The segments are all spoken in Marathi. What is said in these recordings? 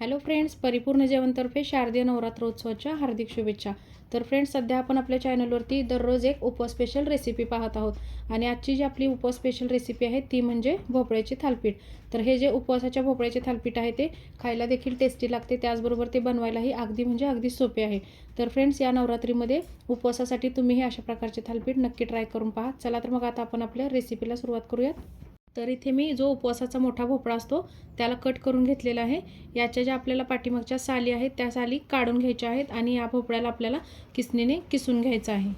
हॅलो फ्रेंड्स परिपूर्ण जेवणतर्फे शारदीय नवरात्रोत्सवाच्या हार्दिक शुभेच्छा. तर फ्रेंड्स सध्या आपण आपल्या चॅनलवरती दररोज एक उपवास स्पेशल रेसिपी पाहत आहोत. आणि आजची जी आपली उपवास स्पेशल रेसिपी आहे ती म्हणजे भोपळ्याची थालपीठ. तर हे जे उपवासाच्या भोपळ्याचे थालपीठ आहे ते खायला देखील टेस्टी लागते. त्याचबरोबर ते बनवायलाही अगदी म्हणजे अगदी सोपे आहे. तर फ्रेंड्स या नवरात्रीमध्ये उपवासासाठी तुम्ही हे अशा प्रकारचे थालपीठ नक्की ट्राय करून पहा. चला तर मग आता आपण आपल्या रेसिपीला सुरुवात करूयात. तर इथे मी जो उपवासाचा मोठा भोपळा असतो त्याला कट करून घेतलेला आहे. याच्या ज्या आपल्याला पाठीमागच्या साली आहेत त्या साली काढून घ्यायच्या आहेत आणि या भोपळ्याला आपल्याला किसणीने किसून घ्यायचं आहे.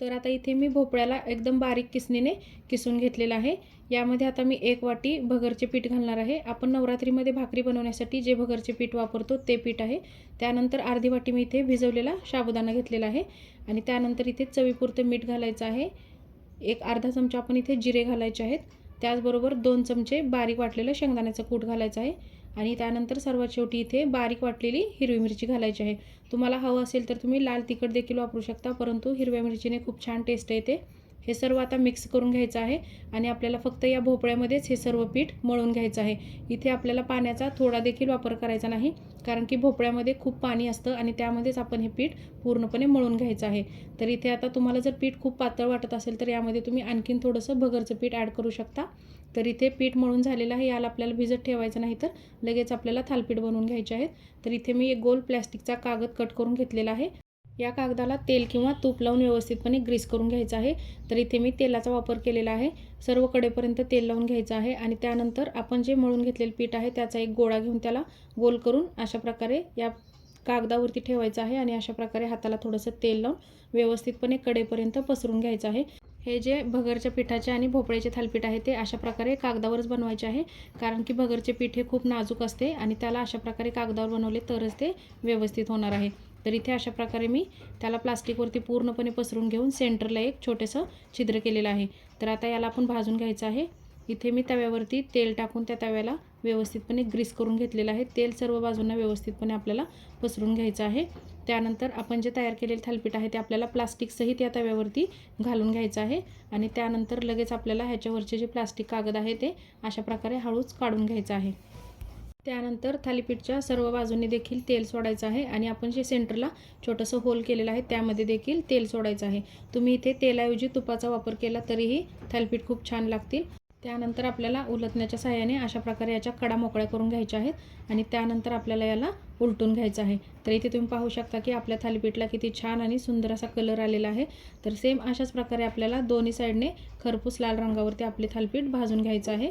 तर आता इथे मी भोपळ्याला एकदम बारीक किसणीने किसून घेतलेला आहे. यामध्ये आता मी एक वाटी भगरचे पीठ घालणार आहे. आपण नवरात्रीमध्ये भाकरी बनवण्यासाठी जे भगरचे पीठ वापरतो ते पीठ आहे. त्यानंतर अर्धी वाटी मी इथे भिजवलेला साबुदाणा घेतलेला आहे आणि त्यानंतर इथे चवीपुरतं मीठ घालायचं आहे. एक अर्धा चमचा आपण इथे जिरे घालायचे आहेत. त्याचबरोबर दोन चमचे बारीक वाटलेलं शेंगदाण्याचं कूट घालायचं आहे. आणि त्यानंतर सर्वात शेवटी इथे बारीक वाटलेली हिरवी मिरची घालायची आहे. तुम्हाला हवं असेल तर तुम्ही लाल तिखट देखील वापरू शकता परंतु हिरव्या मिरचीने खूप छान टेस्ट येते हे सर्व आता मिक्स करून घ्यायचं आहे आणि आपल्याला फक्त या भोपळ्यामध्येच हे सर्व पीठ मळून घ्यायचं आहे. इथे आपल्याला पाण्याचा थोडा देखील वापर करायचा नाही कारण की भोपळ्यामध्ये खूप पाणी असतं आणि त्यामध्येच आपण हे पीठ पूर्णपणे मळून घ्यायचं आहे. तर इथे आता तुम्हाला जर पीठ खूप पातळ वाटत असेल तर यामध्ये तुम्ही आणखीन थोडंसं भगरचं पीठ ॲड करू शकता. तर इथे पीठ मळून झालेलं आहे याला आपल्याला भिजत ठेवायचं नाही तर लगेच आपल्याला थालपीठ बनवून घ्यायचे आहेत. तर इथे मी एक गोल प्लॅस्टिकचा कागद कट करून घेतलेला आहे. या कागदाला तेल किंवा तूप लावून व्यवस्थितपणे ग्रीस करून घ्यायचं आहे. तर इथे मी तेलाचा वापर केलेला आहे. सर्व कडेपर्यंत तेल लावून घ्यायचं आहे आणि त्यानंतर आपण जे मळून घेतलेलं पीठ आहे त्याचा एक गोळा घेऊन त्याला गोल करून अशा प्रकारे या कागदावरती ठेवायचं आहे आणि अशा प्रकारे हाताला थोडंसं तेल लावून व्यवस्थितपणे कडेपर्यंत पसरून घ्यायचं आहे. हे जे भगरच्या पिठाचे आणि भोपळ्याचे थालपीठ आहे ते अशा प्रकारे कागदावरच बनवायचे आहे. कारण की भगरचे पीठ हे खूप नाजूक असते आणि त्याला अशा प्रकारे कागदावर बनवले तरच ते व्यवस्थित होणार आहे. तर इथे अशा प्रकारे मी त्याला प्लास्टिकवरती पूर्णपणे पसरून घेऊन सेंटरला एक छोटंसं छिद्र केलेलं आहे. तर आता याला आपण भाजून घ्यायचं आहे. इथे मी तव्यावरती तेल टाकून त्या तव्याला व्यवस्थितपणे ग्रीस करून घेतलेलं आहे. तेल सर्व बाजूंना व्यवस्थितपणे आपल्याला पसरून घ्यायचं आहे. त्यानंतर आपण जे तयार केलेले थालपीठ आहे ते आपल्याला प्लास्टिकसहित या तव्यावरती घालून घ्यायचं आहे. आणि त्यानंतर लगेच आपल्याला ह्याच्यावरचे जे प्लास्टिक कागद आहे ते अशा प्रकारे हळूच काढून घ्यायचं आहे. त्यानंतर थालीपीठच्या सर्व बाजूंनी देखील तेल सोडायचं आहे आणि आपण जे सेंटरला छोटंसं होल केलेलं आहे त्यामध्ये देखील तेल सोडायचं आहे. तुम्ही इथे तेलाऐवजी तुपाचा वापर केला तरीही थालीपीठ खूप छान लागतील. त्यानंतर आपल्याला उलटण्याच्या सहाय्याने अशा प्रकारे याच्या कडा मोकळ्या करून घ्यायच्या आहेत आणि त्यानंतर आपल्याला याला उलटून घ्यायचं आहे. तर इथे तुम्ही पाहू शकता की आपल्या थालीपीठला किती छान आणि सुंदर असा कलर आलेला आहे. तर सेम अशाच प्रकारे आपल्याला दोन्ही साईडने खरपूस लाल रंगावरती आपले थालीपीठ भाजून घ्यायचं आहे.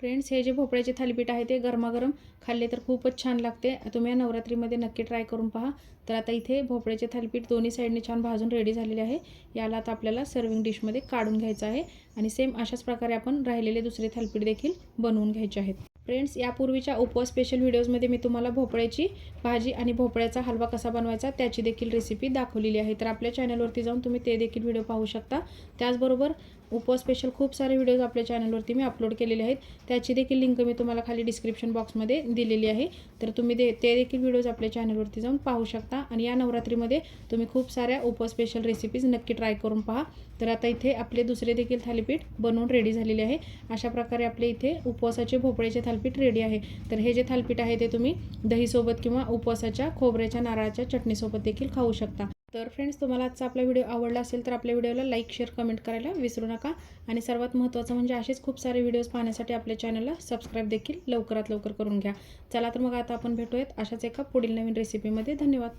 फ्रेंड्स हे जे भोपळ्याचे थालीपीठ आहे ते गरमागरम खाल्ले तर खूपच छान लागते. तुम्ही या नवरात्रीमध्ये नक्की ट्राय करून पहा. तर आता इथे भोपळ्याचे थालीपीठ दोन्ही साईडने छान भाजून रेडी झालेले आहे. याला आता आपल्याला सर्विंग डिशमध्ये काढून घ्यायचं आहे. आणि सेम अशाच प्रकारे आपण राहिलेले दुसरे थालीपीठ देखील बनवून घ्यायचे आहेत. फ्रेंड्स यापूर्वीच्या उपवास स्पेशल व्हिडिओजमध्ये मी तुम्हाला भोपळ्याची भाजी आणि भोपळ्याचा हलवा कसा बनवायचा त्याची देखील रेसिपी दाखवलेली आहे. तर आपल्या चॅनलवरती जाऊन तुम्ही ते देखील व्हिडिओ पाहू शकता. त्याचबरोबर उपवास स्पेशल खूप सारे व्हिडिओज आपल्या चॅनलवरती मी अपलोड केलेले आहेत. त्याची देखील लिंक मी तुम्हाला खाली डिस्क्रिप्शन बॉक्समध्ये दिलेली आहे. तर तुम्ही दे ते देखील व्हिडिओज आपल्या चॅनलवरती जाऊन पाहू शकता आणि या नवरात्रीमध्ये तुम्ही खूप साऱ्या उपवास स्पेशल रेसिपीज नक्की ट्राय करून पहा. तर आता इथे आपले दुसरे देखील थालीपीठ बनवून रेडी झालेले आहे. अशा प्रकारे आपले इथे उपवासाचे भोपळ्याचे थालीपीठ रेडी आहे. तर हे जे थालीपीठ आहे ते तुम्ही दहीसोबत किंवा उपवासाच्या खोबऱ्याच्या नारळाच्या चटणीसोबत देखील खाऊ शकता. तर फ्रेंड्स तुम्हाला आजचा आपला व्हिडिओ आवडला असेल तर आपल्या व्हिडिओला लाईक शेअर कमेंट करायला विसरू नका. आणि सर्वात महत्त्वाचं म्हणजे असेच खूप सारे व्हिडिओज पाहण्यासाठी आपल्या चॅनलला सबस्क्राईब देखील लवकरात लवकर करून घ्या. चला तर मग आता आपण भेटूयात अशाच एका पुढील नवीन रेसिपीमध्ये धन्यवाद.